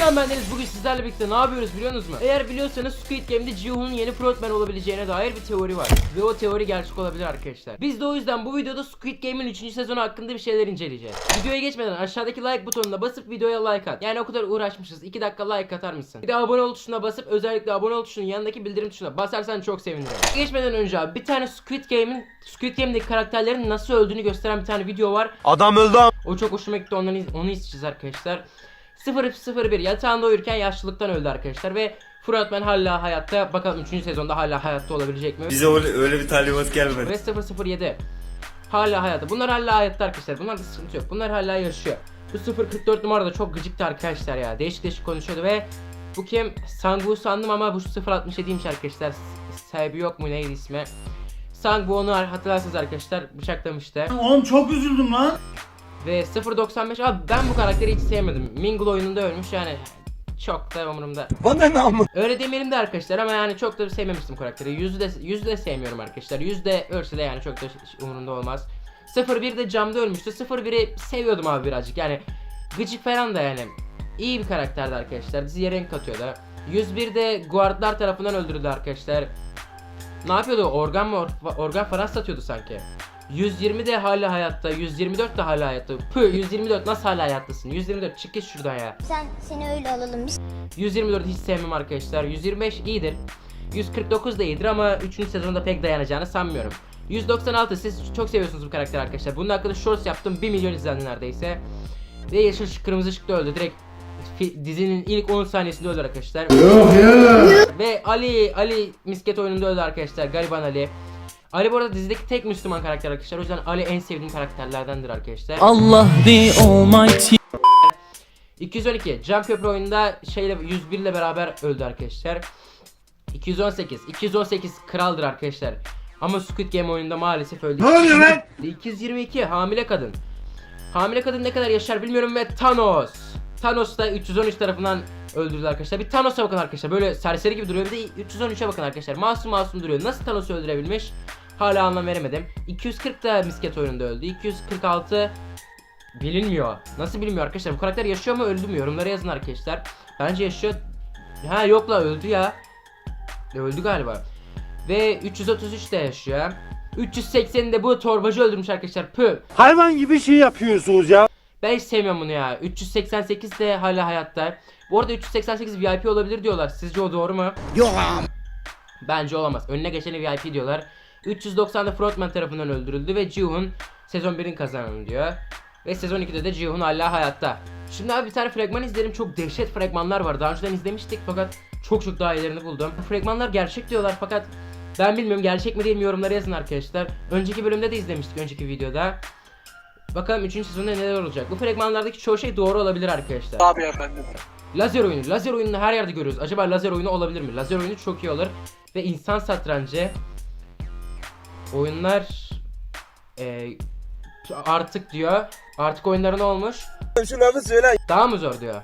Selam ben Deniz. Bugün sizlerle birlikte ne yapıyoruz biliyorsunuz mu? Eğer biliyorsanız Squid Game'de Ji-hoon'un yeni frontman olabileceğine dair bir teori var. Ve o teori gerçek olabilir arkadaşlar. Biz de o yüzden bu videoda Squid Game'in 3. sezonu hakkında bir şeyler inceleyeceğiz. Videoya geçmeden aşağıdaki like butonuna basıp videoya like at. Yani o kadar uğraşmışız. 2 dakika like atar mısın? Bir de abone ol tuşuna basıp özellikle abone ol tuşunun yanındaki bildirim tuşuna basarsan çok sevinirim. Geçmeden önce abi bir tane Squid Game'in Squid Game'deki karakterlerin nasıl öldüğünü gösteren bir tane video var. Adam öldü O çok hoşuma gitti onları onu izleyeceğiz arkadaşlar. 001 yatağında uyurken yaşlılıktan öldü arkadaşlar ve Frontman hala hayatta. Bakalım 3. sezonda hala hayatta olabilecek mi? Bize öyle, öyle bir talimat gelmedi. Ve 007 hala hayatta. Bunlar hala hayatta arkadaşlar. Bunlarda sıkıntı yok. Bunlar hala yaşıyor. Bu 044 numara da çok gıcıktı arkadaşlar ya. Değişik değişik konuşuyordu ve bu kim? Sangwoo sandım ama bu 067'ymiş arkadaşlar. Sahibi yok mu neydi ismi? Sangwoo onu hatırlarsınız arkadaşlar bıçaklamıştı. Oğlum çok üzüldüm lan. Ve 0.95 abi ben bu karakteri hiç sevmedim. Mingle oyununda ölmüş yani çok da umurumda. Bana ne ama? Öyle demeyelim de arkadaşlar ama yani çok da sevmemiştim karakteri. Yüzü de, yüzü de sevmiyorum arkadaşlar. Yüzü de ölse de yani çok da umurumda olmaz. 01 de camda ölmüştü. 01'i seviyordum abi birazcık yani gıcık falan da yani. iyi bir karakterdi arkadaşlar. Diziye renk katıyordu. 101 de guardlar tarafından öldürüldü arkadaşlar. Ne yapıyordu? Organ mı? or- organ falan satıyordu sanki. 120 de hala hayatta. 124 de hala hayatta. Püh 124 nasıl hala hayattasın? 124 çık git şuradan ya. Sen seni öyle alalım biz. 124 hiç sevmem arkadaşlar. 125 iyidir. 149 da iyidir ama 3. sezonda pek dayanacağını sanmıyorum. 196 siz çok seviyorsunuz bu karakteri arkadaşlar. Bunun hakkında shorts yaptım 1 milyon izlendi neredeyse. Ve yeşil ışık kırmızı ışıkta öldü. Direkt dizinin ilk 10 saniyesinde öldü arkadaşlar. Ve Ali Ali misket oyununda öldü arkadaşlar. Gariban Ali. Ali bu arada dizideki tek Müslüman karakter arkadaşlar. O yüzden Ali en sevdiğim karakterlerdendir arkadaşlar. Allah the Almighty. 212 Cam Köprü oyununda şeyle 101 ile beraber öldü arkadaşlar. 218 218 kraldır arkadaşlar. Ama Squid Game oyununda maalesef öldü. Ne oluyor lan? 222 hamile kadın. Hamile kadın ne kadar yaşar bilmiyorum ve Thanos. Thanos da 313 tarafından öldürüldü arkadaşlar. Bir Thanos'a bakın arkadaşlar. Böyle serseri gibi duruyor. Bir de 313'e bakın arkadaşlar. Masum masum duruyor. Nasıl Thanos'u öldürebilmiş? Hala anlam veremedim. 240 da misket oyununda öldü. 246 bilinmiyor. Nasıl bilinmiyor arkadaşlar? Bu karakter yaşıyor mu öldü mü? Yorumlara yazın arkadaşlar. Bence yaşıyor. Ha yok la öldü ya. Öldü galiba. Ve 333 de yaşıyor. 380'de de bu torbacı öldürmüş arkadaşlar. Pü. Hayvan gibi şey yapıyorsunuz ya. Ben hiç sevmiyorum bunu ya. 388 de hala hayatta. Bu arada 388 VIP olabilir diyorlar. Sizce o doğru mu? Yok Bence olamaz. Önüne geçeni VIP diyorlar. 390'da Frontman tarafından öldürüldü ve Ji-hoon sezon 1'in kazananı diyor. Ve sezon 2'de de Ji-hoon hala hayatta. Şimdi abi bir tane fragman izledim. Çok dehşet fragmanlar var. Daha önceden izlemiştik fakat çok çok daha iyilerini buldum. Bu fragmanlar gerçek diyorlar fakat ben bilmiyorum gerçek mi değil mi yorumlara yazın arkadaşlar. Önceki bölümde de izlemiştik önceki videoda. Bakalım 3. sezonda neler olacak. Bu fragmanlardaki çoğu şey doğru olabilir arkadaşlar. Abi efendim. Lazer oyunu. Lazer oyununu her yerde görüyoruz. Acaba lazer oyunu olabilir mi? Lazer oyunu çok iyi olur. Ve insan satrancı oyunlar e, artık diyor. Artık oyunların ne olmuş? Şu lafı söyle. Daha mı zor diyor.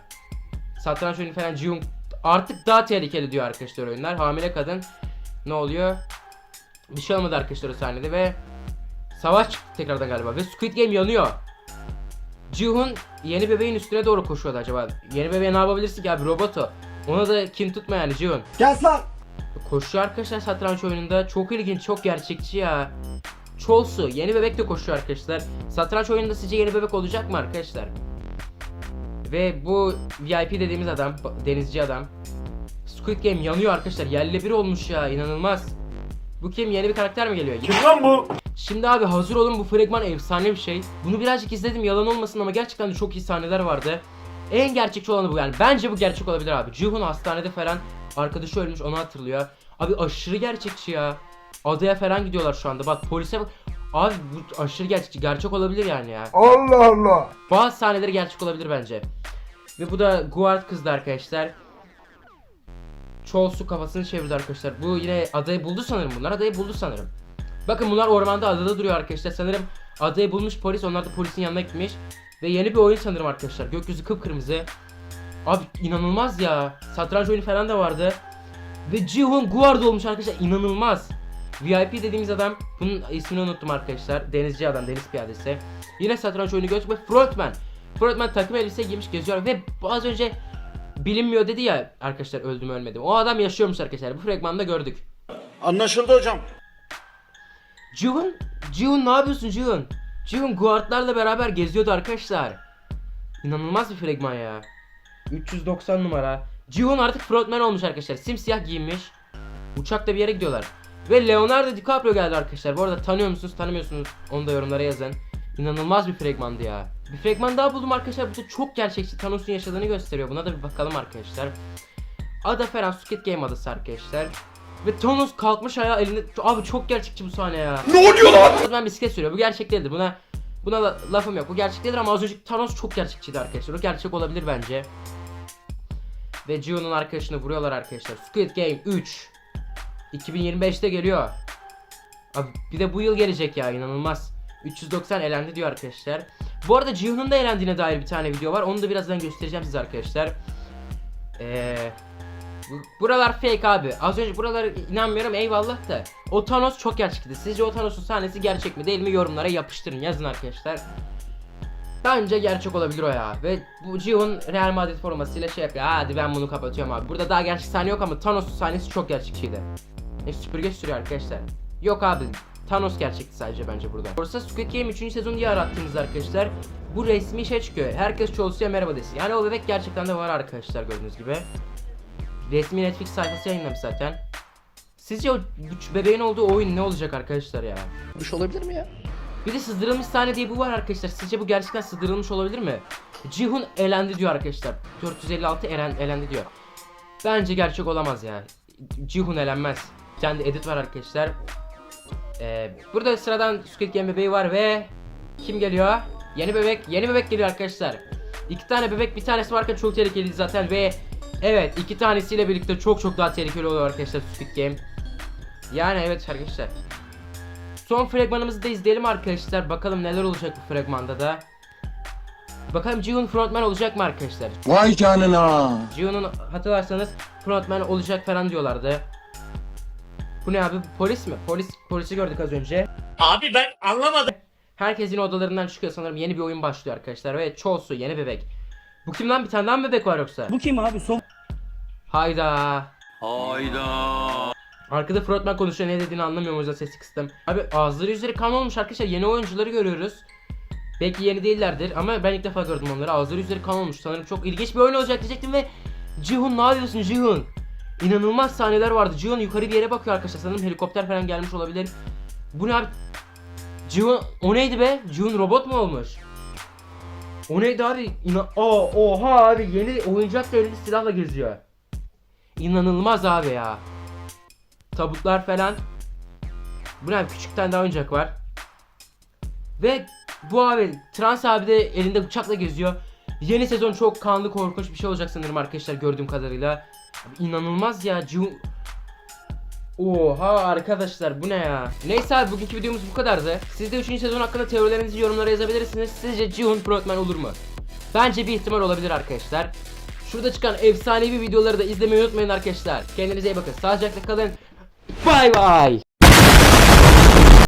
Satranç oyunu falan Jung artık daha tehlikeli diyor arkadaşlar oyunlar. Hamile kadın ne oluyor? Bir şey olmadı arkadaşlar o sahnede ve savaş çıktı tekrardan galiba ve Squid Game yanıyor. Ji-hoon yeni bebeğin üstüne doğru koşuyordu acaba. Yeni bebeğe ne yapabilirsin ki abi robotu. Ona da kim tutma yani Ji-hoon. Gel lan. Koşuyor arkadaşlar satranç oyununda. Çok ilginç, çok gerçekçi ya. Cholsu, yeni bebek de koşuyor arkadaşlar. Satranç oyununda sizce yeni bebek olacak mı arkadaşlar? Ve bu VIP dediğimiz adam, denizci adam. Squid Game yanıyor arkadaşlar. Yerle bir olmuş ya, inanılmaz. Bu kim? Yeni bir karakter mi geliyor? Kim lan bu? Şimdi abi hazır olun bu fragman efsane bir şey. Bunu birazcık izledim yalan olmasın ama gerçekten de çok iyi sahneler vardı. En gerçekçi olanı bu yani. Bence bu gerçek olabilir abi. Ji-hoon hastanede falan arkadaşı ölmüş onu hatırlıyor. Abi aşırı gerçekçi ya. Adaya falan gidiyorlar şu anda. Bak polise bak. Abi bu aşırı gerçekçi. Gerçek olabilir yani ya. Allah Allah. Bazı sahneleri gerçek olabilir bence. Ve bu da Guard kızdı arkadaşlar. Cholsu kafasını çevirdi arkadaşlar. Bu yine adayı buldu sanırım bunlar. Adayı buldu sanırım. Bakın bunlar ormanda adada duruyor arkadaşlar. Sanırım adayı bulmuş polis. Onlar da polisin yanına gitmiş. Ve yeni bir oyun sanırım arkadaşlar. Gökyüzü kıpkırmızı. Abi inanılmaz ya. Satranç oyunu falan da vardı. Ve Ji-hoon Guard olmuş arkadaşlar. İnanılmaz. VIP dediğimiz adam bunun ismini unuttum arkadaşlar. Denizci adam, deniz piyadesi. Yine satranç oyunu göç ve frontman. Frontman takım elbise giymiş geziyor ve az önce bilinmiyor dedi ya arkadaşlar öldüm ölmedim. O adam yaşıyormuş arkadaşlar. Bu fragmanda gördük. Anlaşıldı hocam. Jun, Jun ne yapıyorsun Jun? Jun guardlarla beraber geziyordu arkadaşlar. İnanılmaz bir fragman ya. 390 numara. Jun artık frontman olmuş arkadaşlar. Simsiyah giyinmiş. Uçakta bir yere gidiyorlar. Ve Leonardo DiCaprio geldi arkadaşlar. Bu arada tanıyor musunuz tanımıyorsunuz onu da yorumlara yazın. İnanılmaz bir fragmandı ya. Bir fragman daha buldum arkadaşlar. Bu da çok gerçekçi Thanos'un yaşadığını gösteriyor. Buna da bir bakalım arkadaşlar. Ada falan Squid Game adası arkadaşlar. Ve Thanos kalkmış ayağa elinde... Abi çok gerçekçi bu sahne ya. Ne oluyor lan? Ben bisiklet sürüyor. Bu gerçek değildir. Buna buna la- lafım yok. Bu gerçek değildir ama az önceki Thanos çok gerçekçiydi arkadaşlar. O gerçek olabilir bence. Ve Gio'nun arkadaşını vuruyorlar arkadaşlar. Squid Game 3 2025'te geliyor. Abi bir de bu yıl gelecek ya inanılmaz. 390 elendi diyor arkadaşlar. Bu arada Gio'nun da elendiğine dair bir tane video var. Onu da birazdan göstereceğim size arkadaşlar. Eee Buralar fake abi. Az önce buralara inanmıyorum eyvallah da. O Thanos çok gerçekti. Sizce o Thanos'un sahnesi gerçek mi değil mi yorumlara yapıştırın yazın arkadaşlar. Bence gerçek olabilir o ya. Ve bu Jihoon Real Madrid formasıyla şey yapıyor. Hadi ben bunu kapatıyorum abi. Burada daha gerçek sahne yok ama Thanos'un sahnesi çok gerçekçiydi. Ne süpürge sürüyor arkadaşlar. Yok abi. Thanos gerçekti sadece bence burada. Orası Squid Game 3. sezon diye arattığınızda arkadaşlar bu resmi şey çıkıyor. Herkes çoğulsuya merhaba desin. Yani o bebek gerçekten de var arkadaşlar gördüğünüz gibi. Resmi Netflix sayfası yayınlamış zaten. Sizce o bu bebeğin olduğu oyun ne olacak arkadaşlar ya? Bir şey olabilir mi ya? Bir de sızdırılmış sahne diye bu var arkadaşlar. Sizce bu gerçekten sızdırılmış olabilir mi? Cihun elendi diyor arkadaşlar. 456 eren elendi diyor. Bence gerçek olamaz ya. Cihun elenmez. Bir tane de edit var arkadaşlar. Ee, burada sıradan Squid Game bebeği var ve kim geliyor? Yeni bebek, yeni bebek geliyor arkadaşlar. İki tane bebek, bir tanesi varken çok tehlikeliydi zaten ve evet iki tanesiyle birlikte çok çok daha tehlikeli oluyor arkadaşlar Squid Game. Yani evet arkadaşlar. Son fragmanımızı da izleyelim arkadaşlar. Bakalım neler olacak bu fragmanda da. Bakalım Jihoon frontman olacak mı arkadaşlar? Vay canına. Jihoon'un hatırlarsanız frontman olacak falan diyorlardı. Bu ne abi? Polis mi? Polis polisi gördük az önce. Abi ben anlamadım. Herkes yine odalarından çıkıyor sanırım. Yeni bir oyun başlıyor arkadaşlar. Ve Cholsu yeni bebek. Bu kim lan? Bir tane daha mı bebek var yoksa? Bu kim abi? Son Hayda. Arkada frontman konuşuyor ne dediğini anlamıyorum o yüzden sesi kıstım. Abi ağızları yüzleri kan olmuş arkadaşlar yeni oyuncuları görüyoruz. Belki yeni değillerdir ama ben ilk defa gördüm onları. Ağızları yüzleri kan olmuş. Sanırım çok ilginç bir oyun olacak diyecektim ve Jihun ne yapıyorsun Jihun? İnanılmaz sahneler vardı. Jihun yukarı bir yere bakıyor arkadaşlar. Sanırım helikopter falan gelmiş olabilir. Bu ne abi? Jihun o neydi be? Jihun robot mu olmuş? O neydi abi? İna Aa, oha abi yeni oyuncak da elinde silahla geziyor. İnanılmaz abi ya. Tabutlar falan. Bu ne küçük tane daha oyuncak var. Ve bu abi Trans abi de elinde bıçakla geziyor. Yeni sezon çok kanlı korkunç bir şey olacak sanırım arkadaşlar gördüğüm kadarıyla. Abi inanılmaz ya. Ju Oha arkadaşlar bu ne ya? Neyse abi bugünkü videomuz bu kadardı. Siz de 3. sezon hakkında teorilerinizi yorumlara yazabilirsiniz. Sizce Jihun Frontman olur mu? Bence bir ihtimal olabilir arkadaşlar. Şurada çıkan efsanevi videoları da izlemeyi unutmayın arkadaşlar. Kendinize iyi bakın. Sağlıcakla kalın. Bay bay.